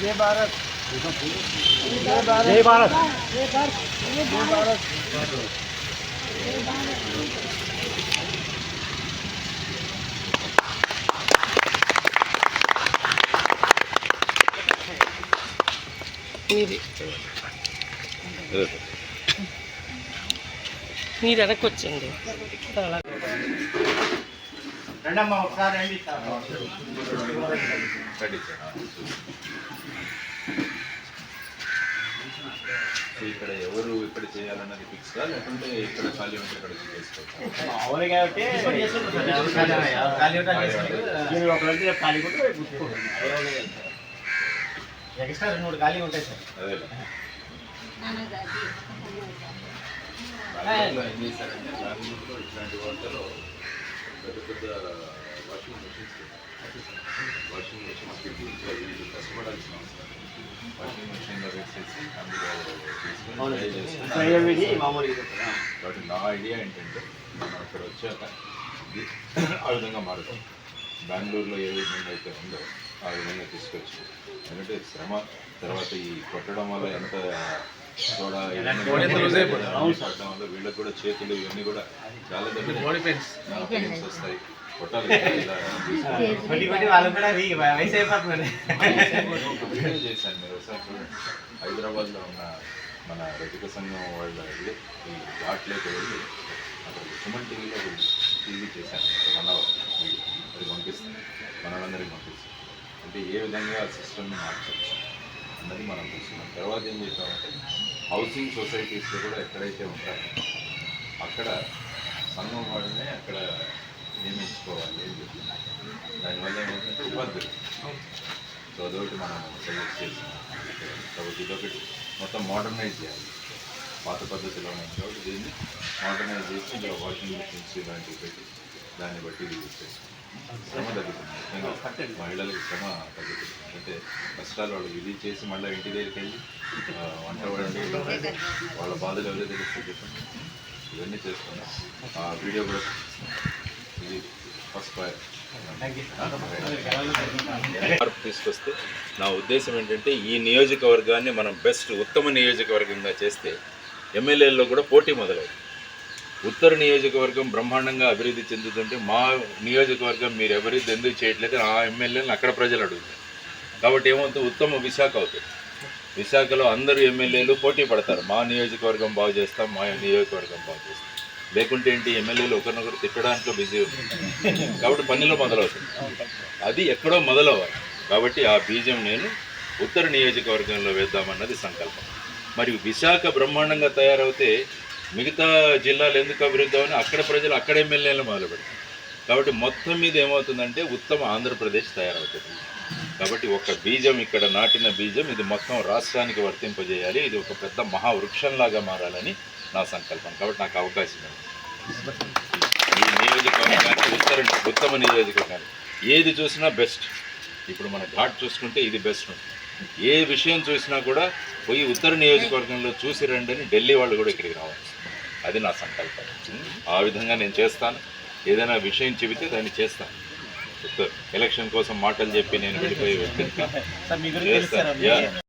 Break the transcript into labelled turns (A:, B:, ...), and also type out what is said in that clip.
A: जय भारत जय भारत
B: జై భారత్
A: जय भारत
C: మీది మీరు వెనక్కి వచ్చండి అలా
B: రండమ్మా ఒకసారి రండి
D: ఇక్కడ ఎవరు ఇక్కడ చేయాలన్నది ఫిక్స్గా లేకుంటే ఇక్కడ ఖాళీ ఉంటే ఇక్కడ.
B: ఎక్స్ట్రా రెండు మూడు ఖాళీ ఉంటాయి సార్.
D: అదే. ఏం చేశారంటే ఇట్లాంటి వాటిలో పెద్ద పెద్ద వాషింగ్ మెషిన్స్ వాషింగ్ మెషిన్స్ పెట్టి కాబట్టి నా ఐడియా ఏంటంటే మనం అక్కడ వచ్చాక ఆ విధంగా మారుతాం. బెంగళూరులో ఏ విధంగా అయితే ఉందో ఆ విధంగా తీసుకొచ్చి ఎందుకంటే శ్రమ తర్వాత ఈ కొట్టడం వల్ల ఎంత కూడా వల్ల వీళ్ళకి కూడా చేతులు ఇవన్నీ కూడా చాలా దగ్గర వస్తాయి. చూడండి. హైదరాబాద్లో ఉన్న మన రజక సంఘం వాళ్ళ ఇది ఈ ఘాట్లోకి వెళ్ళి అక్కడ సుమన్ టీవీలో టీవీ చేశాను వన్ అవర్ అది పంపిస్తాను మనందరికి పంపిస్తాను అంటే ఏ విధంగా ఆ సిస్టమ్ని మార్చవచ్చు అన్నది మనం చూస్తున్నాం. తర్వాత ఏం చేసామంటే హౌసింగ్ సొసైటీస్లో కూడా ఎక్కడైతే ఉంటారో అక్కడ సంఘం వాళ్ళనే అక్కడ నియమించుకోవాలి అని చెప్పి. దానివల్ల ఏమవుతుందంటే ఉపాధి సో అదొకటి మనం సజెస్ట్ చేస్తున్నాం. కాబట్టి ఇదొకటి మొత్తం మోడర్నైజ్ చేయాలి. పాత పద్ధతిలో ఉంది కాబట్టి దీన్ని మోడర్నైజ్ చేసి ఇందులో వాషింగ్ మిషన్స్ ఇలాంటివి పెట్టి దాన్ని బట్టి ఇది యూజ్ శ్రమ తగ్గుతుంది. ముఖ్యంగా మహిళలకు శ్రమ తగ్గుతుంది. అంటే కష్టాలు వాళ్ళు ఇది చేసి మళ్ళీ ఇంటి దగ్గరికి వెళ్ళి వంట వండి వాళ్ళ బాధలు ఎవరైతే తెలుస్తుంది చెప్పండి. ఇవన్నీ చేస్తున్నాం. ఆ వీడియో కూడా ఇది ఫస్ట్ మార్పు తీసుకొస్తే నా ఉద్దేశం ఏంటంటే ఈ నియోజకవర్గాన్ని మనం బెస్ట్ ఉత్తమ నియోజకవర్గంగా చేస్తే ఎమ్మెల్యేల్లో కూడా పోటీ మొదలైంది ఉత్తర నియోజకవర్గం బ్రహ్మాండంగా అభివృద్ధి చెందుతుంటే మా నియోజకవర్గం మీరు అభివృద్ధి ఎందుకు చేయట్లేదు ఆ ఎమ్మెల్యేలను అక్కడ ప్రజలు అడుగుతారు. కాబట్టి ఏమవుతుంది? ఉత్తమ విశాఖ అవుతుంది. విశాఖలో అందరూ ఎమ్మెల్యేలు పోటీ పడతారు. మా నియోజకవర్గం బాగు చేస్తాం మా నియోజకవర్గం బాగు చేస్తాం. లేకుంటే ఏంటి ఎమ్మెల్యేలు ఒకరినొకరు తిట్టడానికి బిజీ ఉంటుంది కాబట్టి పనిలో మొదలవుతుంది. అది ఎక్కడో మొదలవ్వాలి. కాబట్టి ఆ బీజం నేను ఉత్తర నియోజకవర్గంలో వేద్దామన్నది సంకల్పం. మరి విశాఖ బ్రహ్మాండంగా తయారవుతే మిగతా జిల్లాలు ఎందుకు అభివృద్ధి అవని? అక్కడ ప్రజలు అక్కడ ఎమ్మెల్యేలు మొదలుపెడతారు. కాబట్టి మొత్తం మీద ఏమవుతుందంటే ఉత్తమ ఆంధ్రప్రదేశ్ తయారవుతుంది. కాబట్టి ఒక బీజం ఇక్కడ నాటిన బీజం ఇది మొత్తం రాష్ట్రానికి వర్తింపజేయాలి. ఇది ఒక పెద్ద మహావృక్షంలాగా మారాలని నా సంకల్పం. కాబట్టి నాకు అవకాశం ఈ నియోజకవర్గానికి ఉత్తర ఉత్తమ నియోజకవర్గాన్ని ఏది చూసినా బెస్ట్. ఇప్పుడు మన ఘాట్ చూసుకుంటే ఇది బెస్ట్ ఏ విషయం చూసినా కూడా పోయి ఉత్తర నియోజకవర్గంలో చూసి రండి అని ఢిల్లీ వాళ్ళు కూడా ఇక్కడికి రావాలి. అది నా సంకల్పం. ఆ విధంగా నేను చేస్తాను. ఏదైనా విషయం చెబితే దాన్ని చేస్తాను. ఎలక్షన్ కోసం మాటలు చెప్పి నేను వెళ్ళిపోయి వ్యక్తిని